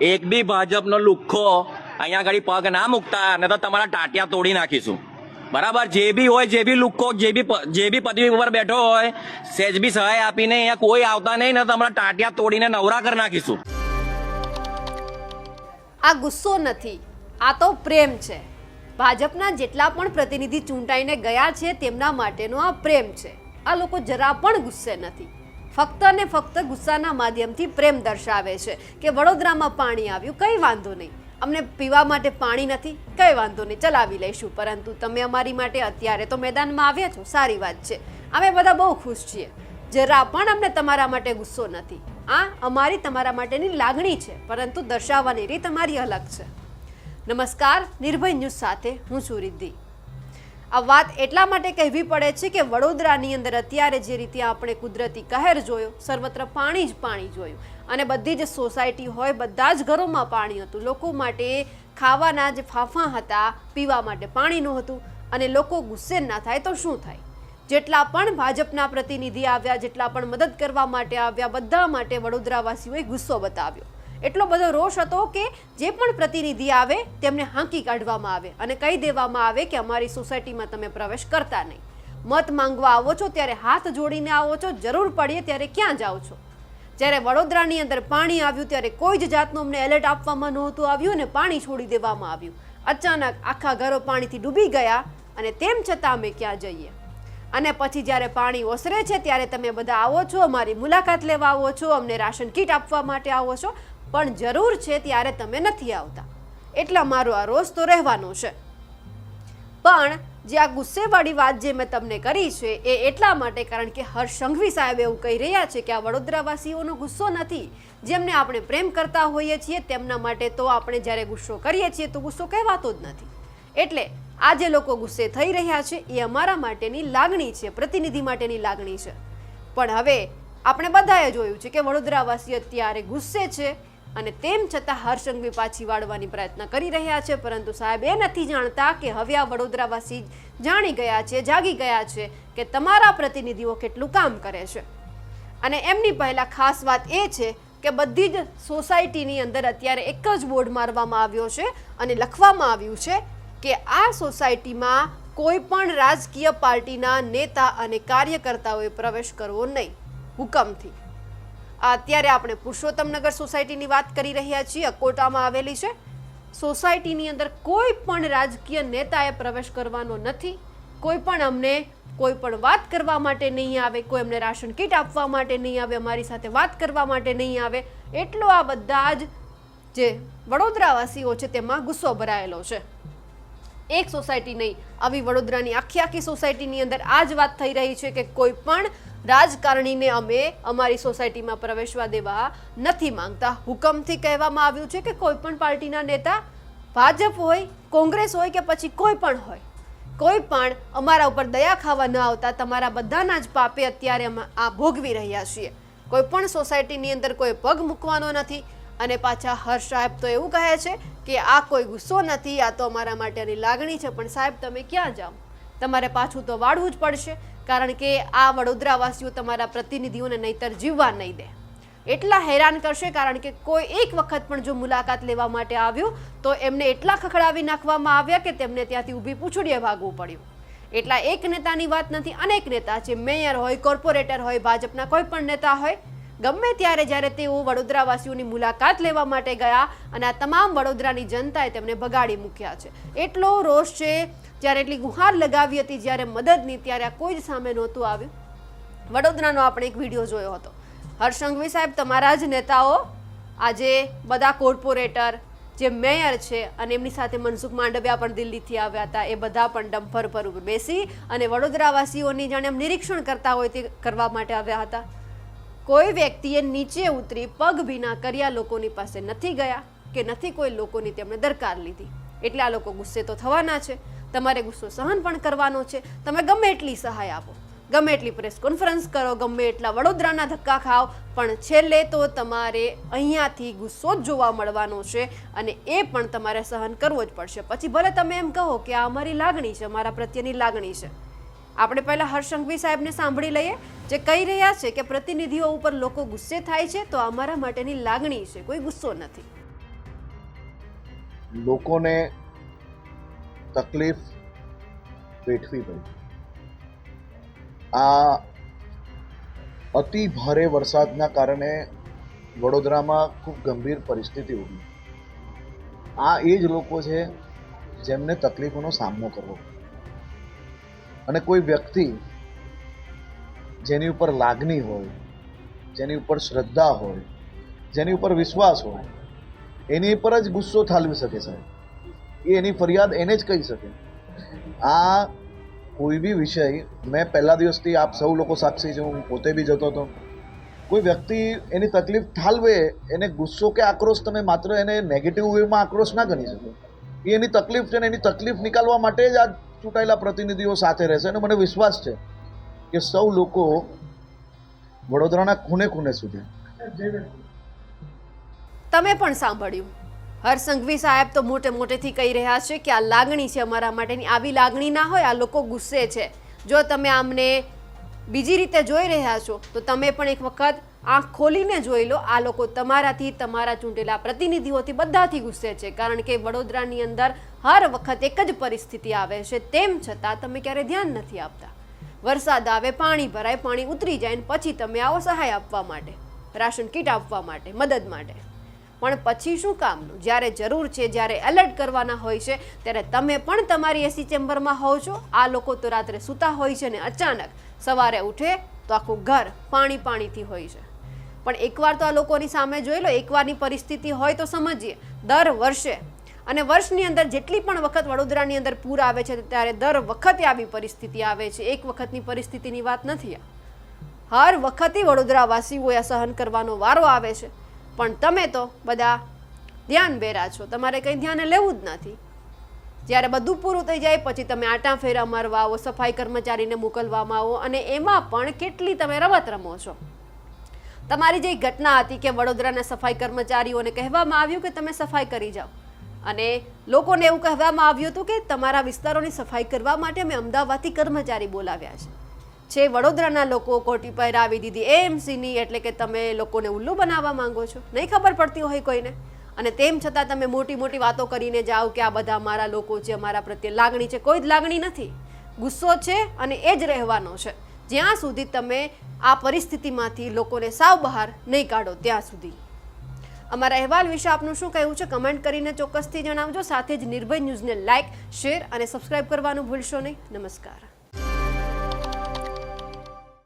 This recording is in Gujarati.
એક બી ભાજપનો લુખ્ખો અહીંયા આગળ પગ ના મૂકતા ને તો તમારા ટાટિયા તોડી નાખીશું. બરાબર? જે બી હોય, જે બી લુખ્ખો, જે બી જે બી પદવી ઉપર બેઠો હોય સેજ બી સહાય આપીને અહીંયા કોઈ આવતા નહીં, ને તમારા ટાટિયા તોડીને નવરા કરી નાખીશું. આ ગુસ્સો નથી, આ તો પ્રેમ છે. ભાજપના જેટલા પણ પ્રતિનિધિ ચૂંટાઈને ગયા છે, તેમના માટેનો આ પ્રેમ છે. આ લોકો જરા પણ ગુસ્સે નથી. ફક્ત ને ફક્ત ગુસ્સાના માધ્યમથી પ્રેમ દર્શાવે છે કે વડોદરામાં પાણી આવ્યું, કંઈ વાંધો નહીં. અમને પીવા માટે પાણી નથી, કંઈ વાંધો નહીં, ચલાવી લઈશું. પરંતુ તમે અમારી માટે અત્યારે તો મેદાનમાં આવ્યા છો, સારી વાત છે. અમે બધા બહુ ખુશ છીએ. જરા પણ અમને તમારા માટે ગુસ્સો નથી. આ અમારી તમારા માટેની લાગણી છે, પરંતુ દર્શાવવાની રીત અમારી અલગ છે. નમસ્કાર, નિર્ભય ન્યૂઝ સાથે હું છું રિદ્ધિ. વાત એટલા માટે કહેવી પડે છે કે વડોદરાની અંદર અત્યારે જે રીતે આપણે કુદરતી કહેર જોયો, સર્વત્ર પાણી જ પાણી જોયું. અને બધી જ સોસાયટી હોય, બધા જ ઘરોમાં પાણી હતું. લોકો માટે ખાવાના જે ફાંફા હતા, પીવા માટે પાણી નહોતું. અને લોકો ગુસ્સે ના થાય તો શું થાય? જેટલા પણ ભાજપના પ્રતિનિધિ આવ્યા, જેટલા પણ મદદ કરવા માટે આવ્યા, બધા માટે વડોદરાવાસીઓએ ગુસ્સો બતાવ્યો. એટલો બધો રોષ હતો કે જે પણ પ્રતિનિધિ આવે તેમને હાંકી કાઢવામાં આવે અને કહી દેવામાં આવે કે અમારી સોસાયટીમાં તમે પ્રવેશ કરતા નહીં. મત માંગવા આવો છો, ત્યારે હાથ જોડીને આવો છો, જરૂર પડીએ ત્યારે ક્યાં જાઓ છો? જ્યારે વડોદરાની અંદર પાણી આવ્યું, ત્યારે કોઈ જ જાતનું અમને એલર્ટ આપવામાં નહોતું આવ્યું અને પાણી છોડી દેવામાં આવ્યું. અચાનક આખા ઘરો પાણીથી ડૂબી ગયા અને તેમ છતાં અમે ક્યાં જઈએ? અને પછી જ્યારે પાણી ઓસરે છે, ત્યારે તમે બધા આવો છો, અમારી મુલાકાત લેવા આવો છો, અમને રાશન કીટ આપવા માટે આવો છો. પણ જરૂર છે ત્યારે તમે નથી આવતા. એટલા મારો આ રોષ તો રહેવાનો છે. પણ જે આ ગુસ્સેવાળી વાત જે મેં તમને કરી છે એ એટલા માટે કારણ કે હર્ષ સંઘવી સાહેબ એવું કહી રહ્યા છે કે આ વડોદરાવાસીઓનો ગુસ્સો નથી. જેમને આપણે પ્રેમ કરતા હોઈએ છીએ તેમના માટે તો આપણે જ્યારે ગુસ્સો કરીએ છીએ તો ગુસ્સો કહેવાતો જ નથી. એટલે આ જે લોકો ગુસ્સે થઈ રહ્યા છે એ અમારા માટેની લાગણી છે, પ્રતિનિધિ માટેની લાગણી છે. પણ હવે આપણે બધાએ જોયું છે કે વડોદરાવાસી અત્યારે ગુસ્સે છે અને તેમ છતાં હર્ષંઘવી પાછી વાળવાની પ્રયત્ન કરી રહ્યા છે, પરંતુ સાહેબ એ નથી જાણતા કે હવે આ વડોદરાવાસી જાણી ગયા છે, જાગી ગયા છે કે તમારા પ્રતિનિધિઓ કેટલું કામ કરે છે. અને એમની પહેલાં ખાસ વાત એ છે કે બધી જ સોસાયટીની અંદર અત્યારે એક જ બોર્ડ મારવામાં આવ્યો છે અને લખવામાં આવ્યું છે કે આ સોસાયટીમાં કોઈ પણ રાજકીય પાર્ટીના નેતા અને કાર્યકર્તાઓએ પ્રવેશ કરવો નહીં. હુકમથી. અત્યારે આપણે પુરુષોત્તમનગર સોસાયટીની વાત કરી રહ્યા છીએ. અકોટામાં આવેલી છે. સોસાયટીની અંદર કોઈ પણ રાજકીય નેતાએ પ્રવેશ કરવાનો નથી. કોઈ પણ અમને કોઈ પણ વાત કરવા માટે નહીં આવે, કોઈ અમને રાશન કીટ આપવા માટે નહીં આવે, અમારી સાથે વાત કરવા માટે નહીં આવે. એટલો આ બધા જ જે વડોદરાવાસીઓ છે તેમાં ગુસ્સો ભરાયેલો છે. એક સોસાયટી નહીં, આવી વડોદરાની આખી આખી સોસાયટીની અંદર આ જ વાત થઈ રહી છે કે કોઈ પણ રાજકારણીને અમે અમારી સોસાયટીમાં પ્રવેશવા દેવા નથી માંગતા. હુકમથી કહેવામાં આવ્યું છે કે કોઈ પણ પાર્ટીના નેતા ભાજપ હોય, કોંગ્રેસ હોય કે પછી કોઈ પણ હોય, કોઈ પણ અમારા ઉપર દયા ખાવા ન આવતા તમારા બધાના જ પાપે અત્યારે અમે આ ભોગવી રહ્યા છીએ. કોઈ પણ સોસાયટીની અંદર કોઈ પગ મૂકવાનો નથી અને પાછા હર્ષ સાહેબ તો એવું કહે છે કે આ કોઈ ગુસ્સો નથી, આ તો અમારા માટેની લાગણી છે. પણ સાહેબ, તમે ક્યાં જાઓ? તમારે પાછું તો વાળવું જ પડશે. કારણ કે આ વડોદરાવાસીઓ તમારા પ્રતિનિધિઓને નહીતર જીવવા નહીં દે. એટલા હેરાન કરશે કારણ કે કોઈ એક વખત પણ જો મુલાકાત લેવા માટે આવ્યું, તો એમને એટલા ખખડાવી નાખવામાં આવ્યા કે તેમને ત્યાંથી ઊભી પૂછડીએ ભાગવું પડ્યું. એટલા એક નેતાની વાત નથી, અનેક નેતા છે. મેયર હોય, કોર્પોરેટર હોય, ભાજપના કોઈ પણ નેતા હોય ગમે ત્યારે જ્યારે તેઓ વડોદરાવાસીઓની મુલાકાત લેવા માટે ગયા અને આ તમામ વડોદરાની જનતાએ તેમને ભગાડી મૂક્યા છે. એટલો રોષ છે, જ્યારે એટલી ગુહાર લગાવી હતી જ્યારે મદદની, ત્યારે આ કોઈ જ સામે નહોતું આવ્યું. વડોદરાનો આપણે એક વીડિયો જોયો હતો. હર્ષંઘવી સાહેબ, તમારા જ નેતાઓ, આજે બધા કોર્પોરેટર, જે મેયર છે અને એમની સાથે મનસુખ માંડવિયા પણ દિલ્હીથી આવ્યા હતા, એ બધા પણ ડમ્ફર પર બેસી અને વડોદરાવાસીઓની જાણે નિરીક્ષણ કરતા હોય તે કરવા માટે આવ્યા હતા. કોઈ વ્યક્તિએ નીચે ઉતરી પગ ભીના કર્યા લોકોની પાસે નથી ગયા કે નથી કોઈ લોકોની તેમણે દરકાર લીધી. એટલે આ લોકો ગુસ્સે તો થવાના છે. તમારે ગુસ્સો સહન પણ કરવાનો છે. તમે ગમે એટલી સહાય આપો. ગમે એટલી પ્રેસ કોન્ફરન્સ કરો, ગમે એટલા વડોદરાના ધક્કા ખાઓ, પણ છેલ્લે તો તમારે અહીંયાથી ગુસ્સો જ જોવા મળવાનો છે અને એ પણ તમારે સહન કરવો જ પડશે. પછી ભલે તમે એમ કહો કે આ અમારી લાગણી છે મારા પ્રત્યેની લાગણી છે. આપણે પહેલા હર્ષંઘવી સાહેબને સાંભળી લઈએ જે કહી રહ્યા છે કે પ્રતિનિધિઓ ઉપર લોકો ગુસ્સે થાય છે તો અમારા માટેની લાગણી છે. કોઈ ગુસ્સો નથી. લોકોને તકલીફ વેઠવી પડી. આ અતિ ભારે વરસાદના કારણે વડોદરામાં ખૂબ ગંભીર પરિસ્થિતિ ઊભી. આ એ જ લોકો છે જેમને તકલીફોનો સામનો કરવો અને કોઈ વ્યક્તિ જેની ઉપર લાગણી હોય, જેની ઉપર શ્રદ્ધા હોય, જેની ઉપર વિશ્વાસ હોય, એની ઉપર જ ગુસ્સો ઠાલવી શકે સાહેબ. એ એની ફરિયાદ એને જ કહી શકે. આ કોઈ બી વિષય, મેં પહેલા દિવસથી આપ સૌ લોકો સાક્ષી છે, હું પોતે બી જતો હતો. કોઈ વ્યક્તિ એની તકલીફ ઠાલવે, એને ગુસ્સો કે આક્રોશ તમે માત્ર એને નેગેટિવ વેમાં આક્રોશ ના ગણી શકો. એ એની તકલીફ છે ને એની તકલીફ નીકાળવા માટે જ આ ચૂંટાયેલા પ્રતિનિધિઓ સાથે રહેશે અને મને વિશ્વાસ છે કે સૌ લોકો વડોદરાના ખૂને ખૂને સુધી. તમે પણ સાંભળ્યું. હરસંઘવી સાહેબ તો મોટે મોટેથી કહી રહ્યા છે કે આ લાગણી છે અમારા માટેની. આવી લાગણી ના હોય, આ લોકો ગુસ્સે છે. જો તમે આમને બીજી રીતે જોઈ રહ્યા છો, તો તમે પણ એક વખત આંખ ખોલીને જોઈ લો. આ લોકો તમારાથી તમારા ચૂંટેલા પ્રતિનિધિઓથી બધાથી ગુસ્સે છે, કારણ કે વડોદરાની અંદર હર વખત એક જ પરિસ્થિતિ આવે છે. તેમ છતાં તમે ક્યારે ધ્યાન નથી આપતા. વરસાદ આવે, પાણી ભરાય, પાણી ઉતરી જાય પછી તમે આવો સહાય આપવા માટે, રાશન કીટ આપવા માટે, મદદ માટે. પણ પછી શું કામનું? જ્યારે જરૂર છે, જ્યારે એલર્ટ કરવાના હોય છે, ત્યારે તમે પણ તમારી એસી ચેમ્બરમાં હોવ છો. આ લોકો તો રાત્રે સૂતા હોય છે ને અચાનક સવારે ઉઠે તો આખું ઘર પાણી પાણીથી હોય છે. પણ એકવાર તો આ લોકોની સામે જોઈ લો, એકવારની પરિસ્થિતિ હોય તો સમજીએ. દર વર્ષે અને વર્ષની અંદર જેટલી પણ વખત વડોદરાની અંદર પૂર આવે છે, ત્યારે દર વખતે આવી પરિસ્થિતિ આવે છે. એક વખતની પરિસ્થિતિની વાત નથી હર વખતે વડોદરાવાસીઓએ સહન કરવાનો વારો આવે છે. પણ તમે તો બધા ધ્યાન બેરા છો. તમારે કંઈ ધ્યાને લેવું જ નથી. જ્યારે બધું પૂરું થઈ જાય, પછી તમે આટા ફેરા મારવા આવો, સફાઈ કર્મચારીને મોકલવામાં આવો, અને એમાં પણ કેટલી તમે રમત રમો છો. તમારી જે ઘટના હતી કે વડોદરાના સફાઈ કર્મચારીઓને કહેવામાં આવ્યું કે તમે સફાઈ કરી જાઓ. અને લોકોને એવું કહેવામાં આવ્યું હતું કે તમારા વિસ્તારોની સફાઈ કરવા માટે અમે અમદાવાદથી કર્મચારી બોલાવ્યા છે. છે વડોદરાના લોકો કોટી પહેરાવી દીધી એએમસીની એટલે કે તમે લોકોને ઉલ્લુ બનાવવા માંગો છો. નહીં ખબર પડતી હોય કોઈને. અને તેમ છતાં તમે મોટી મોટી વાતો કરીને જાઓ કે આ બધા અમારા લોકો છે, અમારા પ્રત્યે લાગણી છે. કોઈ જ લાગણી નથી. ગુસ્સો છે અને એ જ રહેવાનો છે. જ્યાં સુધી તમે આ પરિસ્થિતિમાંથી લોકોને સાવ બહાર નહીં કાઢો, ત્યાં સુધી. અમારા અહેવાલ વિશે આપનું શું કહેવું છે, કમેન્ટ કરીને ચોક્કસથી જણાવજો. સાથે જ નિર્ભય ન્યૂઝને લાઇક શેર અને સબસ્ક્રાઇબ કરવાનું ભૂલશો નહીં. નમસ્કાર.